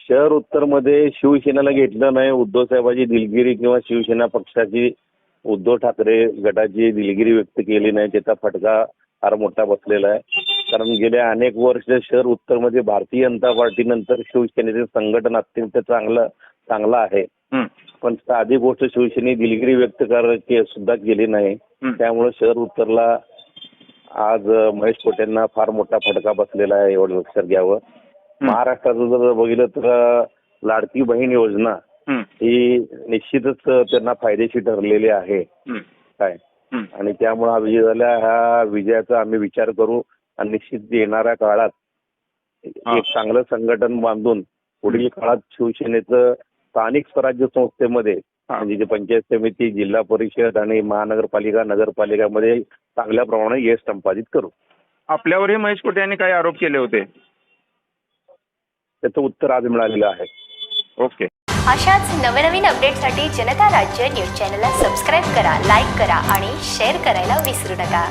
शहर उत्तरमध्ये शिवसेनेला घेतलं नाही. उद्धव साहेबांची दिलगिरी किंवा शिवसेना पक्षाची उद्धव ठाकरे गटाची दिलगिरी व्यक्त केली नाही. त्याचा फटका फार मोठा बसलेला आहे. कारण गेल्या अनेक वर्ष शहर उत्तरमध्ये भारतीय जनता पार्टीनंतर शिवसेनेचे संघटन अत्यंत चांगलं चांगलं आहे. पण साधी गोष्ट शिवसेने दिलगिरी व्यक्त कर के- सुद्धा केली नाही. त्यामुळे शहर उत्तरला आज महेश कोटेंना फार मोठा फटका बसलेला आहे एवढं लक्षात घ्यावं. महाराष्ट्राचं जर बघितलं तर लाडकी बहीण योजना हं, निश्चितच त्यांना फायदेशीर ठरलेली आहे. काय. आणि त्यामुळे हा विजय झाला ह्या विजयाचा आम्ही विचार करू आणि निश्चित येणाऱ्या काळात. एक चांगलं संघटन बांधून पुढील काळात शिवसेनेचं स्थानिक स्वराज्य संस्थेमध्ये. म्हणजे जे पंचायत समिती जिल्हा परिषद आणि महानगरपालिका नगरपालिकामध्ये चांगल्या प्रमाणात यश संपादित करू. आपल्यावरही महेश कोटे यांनी काही आरोप केले होते. त्याचं उत्तर आज मिळालेलं आहे. ओके. अशाच नवनवीन अपडेटसाठी जनता राज्य न्यूज चॅनलला सबस्क्राईब करा लाईक करा आणि शेअर करायला विसरू नका.